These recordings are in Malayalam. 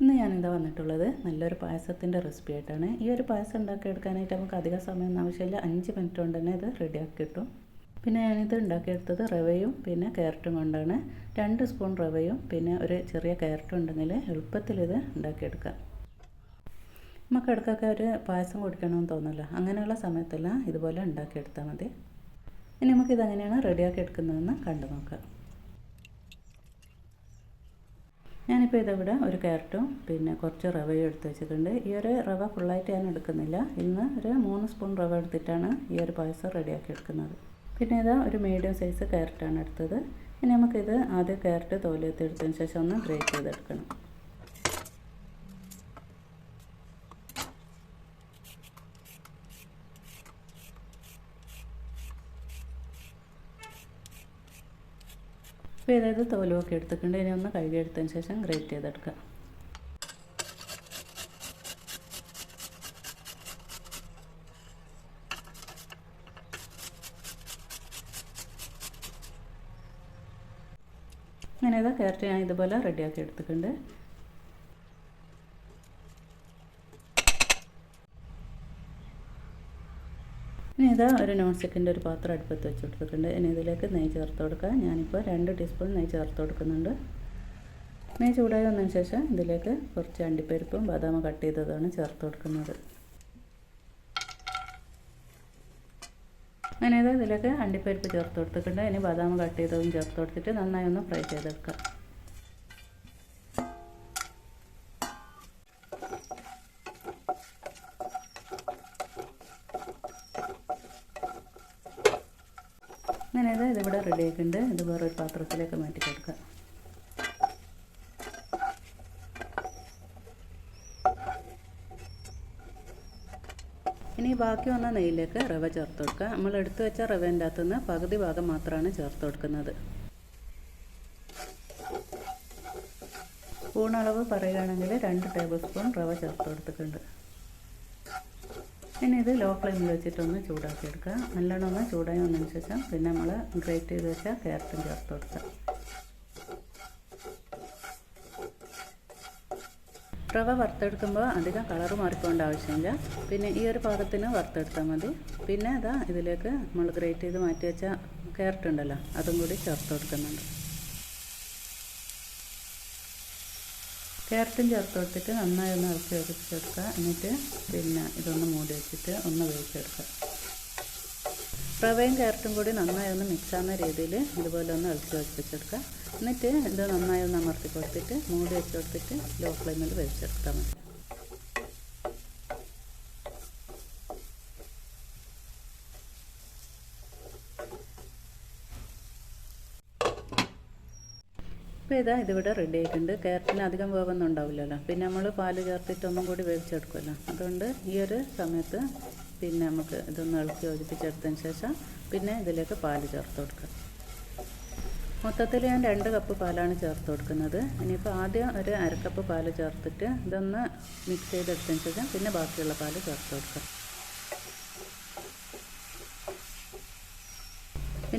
ഇന്ന് ഞാൻ ഞാനിതാ വന്നിട്ടുള്ളത് നല്ലൊരു പായസത്തിന്റെ റെസിപ്പി ആയിട്ടാണ്. ഈ ഒരു പായസം ഉണ്ടാക്കിയെടുക്കാനായിട്ട് നമുക്ക് അധികം സമയം ആവശ്യമില്ല. അഞ്ച് മിനിറ്റ് കൊണ്ട് തന്നെ ഇത് റെഡിയാക്കി കിട്ടും. പിന്നെ ഞാനിത് ഉണ്ടാക്കിയെടുത്തത് റവയും പിന്നെ ക്യാരറ്റും കൊണ്ടാണ്. രണ്ട് സ്പൂൺ റവയും പിന്നെ ഒരു ചെറിയ ക്യാരറ്റും ഉണ്ടെങ്കിൽ എളുപ്പത്തിൽ ഇത് ഉണ്ടാക്കിയെടുക്കാം നമുക്ക് ഇടയ്ക്കൊക്കെ ഒരു പായസം കുടിക്കണമെന്ന് തോന്നില്ല അങ്ങനെയുള്ള സമയത്തെല്ലാം ഇതുപോലെ ഉണ്ടാക്കിയെടുത്താൽ മതി. ഇനി നമുക്കിതെങ്ങനെയാണ് റെഡിയാക്കി എടുക്കുന്നതെന്ന് കണ്ടു നോക്കാം ഞാനിപ്പോൾ ഇതിവിടെ ഒരു ക്യാരറ്റും പിന്നെ കുറച്ച് റവയും എടുത്ത് വെച്ചിട്ടുണ്ട്. ഈ ഒരു റവ ഫുള്ളായിട്ട് ഞാൻ എടുക്കുന്നില്ല. ഇന്ന് ഒരു മൂന്ന് സ്പൂൺ റവ എടുത്തിട്ടാണ് ഈ ഒരു പായസം റെഡിയാക്കി എടുക്കുന്നത്. പിന്നെ ഇതാ ഒരു മീഡിയം സൈസ് ക്യാരറ്റാണ് എടുത്തത്. ഇനി നമുക്കിത് ആദ്യം ക്യാരറ്റ് തോലെത്തി ശേഷം ഒന്ന് ഗ്രേറ്റ് ചെയ്തെടുക്കണം. അപ്പോൾ ഏതായത് തോലുമൊക്കെ എടുത്തിട്ടുണ്ട്. ഇനി ഒന്ന് കഴുകിയെടുത്തതിന് ശേഷം ഗ്രേറ്റ് ചെയ്തെടുക്കുക. അങ്ങനെ ഇതാ ക്യാരറ്റ് ഞാൻ ഇതുപോലെ റെഡിയാക്കി എടുത്തിട്ടുണ്ട്. ഇനി ഇതാ ഒരു നോൺ സ്റ്റിക്കിന്റെ ഒരു പാത്രം അടുപ്പത്ത് വെച്ച് കൊടുത്തിട്ടുണ്ട് ഇനി ഇതിലേക്ക് നെയ്യ് ചേർത്ത് കൊടുക്കുക ഞാനിപ്പോൾ രണ്ട് ടീസ്പൂൺ നെയ്യ് ചേർത്ത് കൊടുക്കുന്നുണ്ട്. നെയ്യ് ചൂടായി വന്നതിന് ശേഷം ഇതിലേക്ക് കുറച്ച് അണ്ടിപ്പരിപ്പും ബദാം കട്ട് ചെയ്തതാണ് ചേർത്ത് കൊടുക്കുന്നത്. അങ്ങനെ ഇത് ഇതിലേക്ക് അണ്ടിപ്പരിപ്പ് ചേർത്ത് കൊടുത്തിട്ടുണ്ട്. ഇനി ബദാം കട്ട് ചെയ്തതും ചേർത്ത് കൊടുത്തിട്ട് നന്നായി ഒന്ന് ഫ്രൈ ചെയ്തെടുക്കാം. അങ്ങനെ ഇത് ഇതിവിടെ റെഡി ആക്കിണ്ട് ഇത് വേറൊരു പാത്രത്തിലേക്ക് മാറ്റി കൊടുക്കുക. ഇനി ബാക്കി വന്ന നെയ്യിലേക്ക് റവ ചേർത്ത് കൊടുക്കുക. നമ്മൾ എടുത്തു വെച്ച റവേന്റെ അകത്തുനിന്ന് പകുതി ഭാഗം മാത്രമാണ് ചേർത്ത് കൊടുക്കുന്നത്. ഊണളവ് പറയുകയാണെങ്കിൽ രണ്ട് ടേബിൾ സ്പൂൺ റവ ചേർത്ത് കൊടുത്തിട്ടുണ്ട്. ഇനി ഇത് ലോ ഫ്ലെയിമിൽ വെച്ചിട്ടൊന്ന് ചൂടാക്കി എടുക്കുക നല്ലോണം ഒന്ന് ചൂടായി വന്നതിന് ശേഷം പിന്നെ നമ്മൾ ഗ്രേറ്റ് ചെയ്ത് വെച്ച ക്യാരറ്റും ചേർത്ത് കൊടുക്കുക. റവ വറുത്തെടുക്കുമ്പോൾ അധികം കളർ മാറിപ്പോകേണ്ട ആവശ്യമില്ല. പിന്നെ ഈ ഒരു പാകത്തിന് വറുത്തെടുത്താൽ മതി. പിന്നെ അതാ ഇതിലേക്ക് നമ്മൾ ഗ്രേറ്റ് ചെയ്ത് മാറ്റി വെച്ച ക്യാരറ്റ് ഉണ്ടല്ലോ അതും കൂടി ചേർത്ത് കൊടുക്കുന്നുണ്ട്. ക്യാരറ്റും ചേർത്ത് കൊടുത്തിട്ട് നന്നായി ഒന്ന് ഇളക്കി വെച്ചെടുക്കുക എന്നിട്ട് പിന്നെ ഇതൊന്ന് മൂടി വെച്ചിട്ട് ഒന്ന് വേവിച്ചെടുക്കുക. റവയും ക്യാരറ്റും കൂടി നന്നായി ഒന്ന് മിക്സ് ആവുന്ന രീതിയിൽ ഇതുപോലെ ഒന്ന് ഇളക്കി വെച്ചെടുക്കുക എന്നിട്ട് ഇത് നന്നായി ഒന്ന് അമർത്തി കൊടുത്തിട്ട് മൂടി വെച്ച് കൊടുത്തിട്ട് ലോ ഫ്ലെയിമിൽ വേവിച്ചെടുത്താൽ മതി. ഇപ്പോൾ ഇതാ ഇതിവിടെ റെഡി ആയിട്ടുണ്ട്. ക്യാരറ്റിന് അധികം വേവൊന്നും ഉണ്ടാവില്ലല്ലോ. പിന്നെ നമ്മൾ പാൽ ചേർത്തിട്ട് ഒന്നും കൂടി വേവിച്ചെടുക്കുമല്ലോ അതുകൊണ്ട് ഈ ഒരു സമയത്ത് പിന്നെ നമുക്ക് ഇതൊന്ന് ഇളക്കി യോജിപ്പിച്ചെടുത്തതിന് ശേഷം പിന്നെ ഇതിലേക്ക് പാൽ ചേർത്ത് കൊടുക്കുക. മൊത്തത്തിൽ ഞാൻ രണ്ട് കപ്പ് പാലാണ് ചേർത്ത് കൊടുക്കുന്നത്. ഇനിയിപ്പോൾ ആദ്യം ഒരു അരക്കപ്പ് പാൽ ചേർത്തിട്ട് ഇതൊന്ന് മിക്സ് ചെയ്തെടുത്തതിന് ശേഷം പിന്നെ ബാക്കിയുള്ള പാൽ ചേർത്ത് കൊടുക്കുക.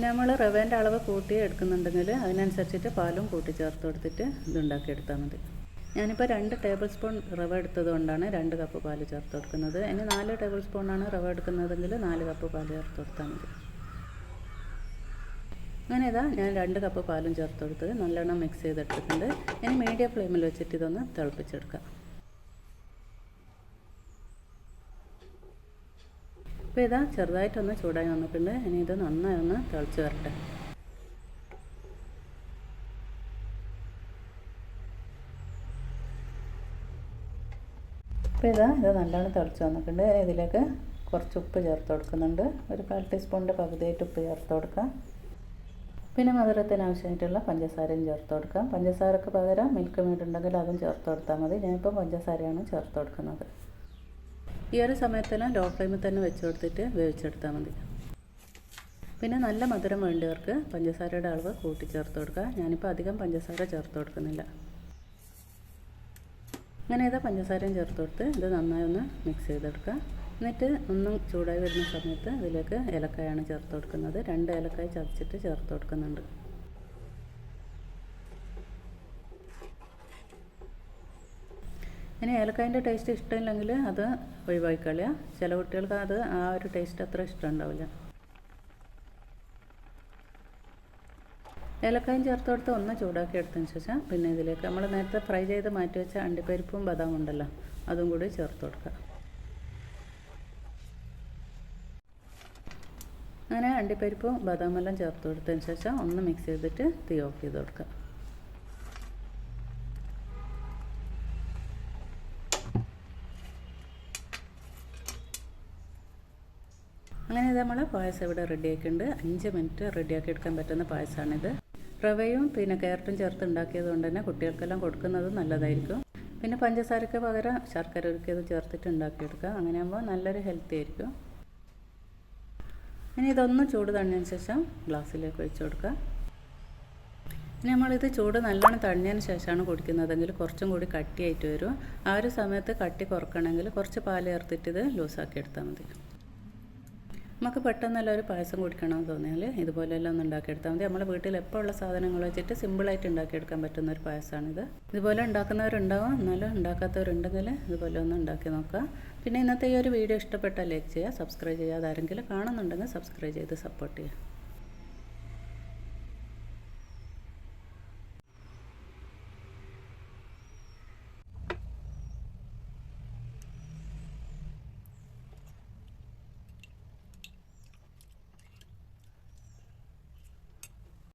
പിന്നെ നമ്മൾ റവേന്റെ അളവ് കൂട്ടി എടുക്കുന്നുണ്ടെങ്കിൽ അതിനനുസരിച്ചിട്ട് പാലും കൂട്ടി ചേർത്ത് കൊടുത്തിട്ട് ഇതുണ്ടാക്കിയെടുത്താൽ മതി. ഞാനിപ്പോൾ രണ്ട് ടേബിൾ സ്പൂൺ റവ എടുത്തതുകൊണ്ടാണ് രണ്ട് കപ്പ് പാൽ ചേർത്ത് കൊടുക്കുന്നത്. ഇനി നാല് ടേബിൾ സ്പൂണാണ് റവ എടുക്കുന്നതെങ്കിൽ നാല് കപ്പ് പാൽ ചേർത്ത് കൊടുത്താൽ മതി. അങ്ങനെ ഇതാ ഞാൻ രണ്ട് കപ്പ് പാലും ചേർത്ത് കൊടുത്ത് നല്ലോണം മിക്സ് ചെയ്തെടുത്തിട്ടുണ്ട്. ഇനി മീഡിയം ഫ്ലെയിമിൽ വെച്ചിട്ട് ഇതൊന്ന് തിളപ്പിച്ചെടുക്കാം. അപ്പോൾ ഇതാ ചെറുതായിട്ടൊന്ന് ചൂടായി വന്നിട്ടുണ്ട് ഇനി ഇത് നന്നായി ഒന്ന് തിളച്ച് വരട്ടെ. അപ്പോൾ ഇതാ ഇത് നല്ലോണം തിളച്ച് വന്നിട്ടുണ്ട് ഇതിലേക്ക് കുറച്ച് ഉപ്പ് ചേർത്ത് കൊടുക്കുന്നുണ്ട്. ഒരു കാൽ ടീസ്പൂണിന്റെ പകുതിയായിട്ട് ഉപ്പ് ചേർത്ത് കൊടുക്കാം. പിന്നെ മധുരത്തിന് ആവശ്യമായിട്ടുള്ള പഞ്ചസാരയും ചേർത്ത് കൊടുക്കാം. പഞ്ചസാരക്ക് പകരം മിൽക്ക് മീഡ് ഉണ്ടെങ്കിൽ അതും ചേർത്ത് കൊടുത്താൽ മതി. ഞാനിപ്പോൾ പഞ്ചസാരയാണ് ചേർത്ത് കൊടുക്കുന്നത്. ഈ ഒരു സമയത്തെല്ലാം ലോ ഫ്ലെയിമിൽ തന്നെ വെച്ച് കൊടുത്തിട്ട് വേവിച്ചെടുത്താൽ മതി. പിന്നെ നല്ല മധുരം വേണ്ടവർക്ക് പഞ്ചസാരയുടെ അളവ് കൂട്ടി ചേർത്ത് കൊടുക്കുക. ഞാനിപ്പോൾ അധികം പഞ്ചസാര ചേർത്ത് കൊടുക്കുന്നില്ല. അങ്ങനെ ഇതാ പഞ്ചസാരയും ചേർത്ത് കൊടുത്ത് ഇത് നന്നായി ഒന്ന് മിക്സ് ചെയ്തെടുക്കുക. എന്നിട്ട് ഒന്നും ചൂടായി വരുന്ന സമയത്ത് ഇതിലേക്ക് ഏലക്കായാണ് ചേർത്ത് കൊടുക്കുന്നത്. രണ്ട് ഏലക്കായ ചതച്ചിട്ട് ചേർത്ത് കൊടുക്കുന്നുണ്ട്. ഇനി ഏലക്കായന്റെ ടേസ്റ്റ് ഇഷ്ടമില്ലെങ്കിൽ അത് ഒഴിവാക്കിക്കളയുക ചില കുട്ടികൾക്ക് അത് ആ ഒരു ടേസ്റ്റ് അത്ര ഇഷ്ടമുണ്ടാവില്ല. ഏലക്കായും ചേർത്ത് കൊടുത്ത് ഒന്ന് ചൂടാക്കി എടുത്തതിന് ശേഷം പിന്നെ ഇതിലേക്ക് നമ്മൾ നേരത്തെ ഫ്രൈ ചെയ്ത് മാറ്റി വെച്ച അണ്ടിപ്പരിപ്പും ബദാം ഉണ്ടല്ലോ അതും കൂടി ചേർത്ത് കൊടുക്കുക. അങ്ങനെ അണ്ടിപ്പരിപ്പും ബദാമെല്ലാം ചേർത്ത് കൊടുത്തതിന് ശേഷം ഒന്ന് മിക്സ് ചെയ്തിട്ട് തീ ഓഫ് ചെയ്ത് കൊടുക്കുക. നമ്മൾ പായസം ഇവിടെ റെഡിയാക്കിയിട്ടുണ്ട്. അഞ്ച് മിനിറ്റ് റെഡിയാക്കി എടുക്കാൻ പറ്റുന്ന പായസമാണിത്. റവയും പിന്നെ കയറട്ടും ചേർത്ത് ഉണ്ടാക്കിയത് കൊണ്ട് തന്നെ കുട്ടികൾക്കെല്ലാം കൊടുക്കുന്നത് നല്ലതായിരിക്കും. പിന്നെ പഞ്ചസാരയ്ക്ക് പകരം ശർക്കര ഒരുക്കിയത് ചേർത്തിട്ട് ഉണ്ടാക്കിയെടുക്കുക. അങ്ങനെയാകുമ്പോൾ നല്ലൊരു ഹെൽത്തി ആയിരിക്കും. ഇനി ഇതൊന്ന് ചൂട് തണിഞ്ഞതിന് ശേഷം ഗ്ലാസ്സിലേക്ക് ഒഴിച്ചു കൊടുക്കുക. ഇനി നമ്മളിത് ചൂട് നല്ലോണം തണിഞ്ഞതിന് ശേഷമാണ് കുടിക്കുന്നതെങ്കിൽ കുറച്ചും കൂടി കട്ടിയായിട്ട് വരും. ആ ഒരു സമയത്ത് കട്ടി കുറക്കണമെങ്കിൽ കുറച്ച് പാൽ ചേർത്തിട്ട് ഇത് ലൂസാക്കി എടുത്താൽ മതി. നമുക്ക് പെട്ടെന്നല്ല ഒരു പായസം കുടിക്കണമെന്ന് തോന്നിയാൽ ഇതുപോലെയെല്ലാം ഒന്ന് ഉണ്ടാക്കിയെടുത്താൽ മതി. നമ്മുടെ വീട്ടിൽ എപ്പോൾ ഉള്ള സാധനങ്ങൾ വെച്ചിട്ട് സിമ്പിളായിട്ട് ഉണ്ടാക്കിയെടുക്കാൻ പറ്റുന്ന ഒരു പായസമാണിത് ഇതുപോലെ ഉണ്ടാക്കുന്നവരുണ്ടാവും. എന്നാലും ഉണ്ടാക്കാത്തവരുണ്ടെങ്കിൽ ഇതുപോലെ ഒന്ന് ഉണ്ടാക്കി നോക്കുക പിന്നെ ഇന്നത്തെ ഈ ഒരു വീഡിയോ ഇഷ്ടപ്പെട്ടാൽ ലൈക്ക് ചെയ്യുക സബ്സ്ക്രൈബ് ചെയ്യാതെ ആരെങ്കിലും കാണുന്നുണ്ടെങ്കിൽ സബ്സ്ക്രൈബ് ചെയ്ത് സപ്പോർട്ട് ചെയ്യുക.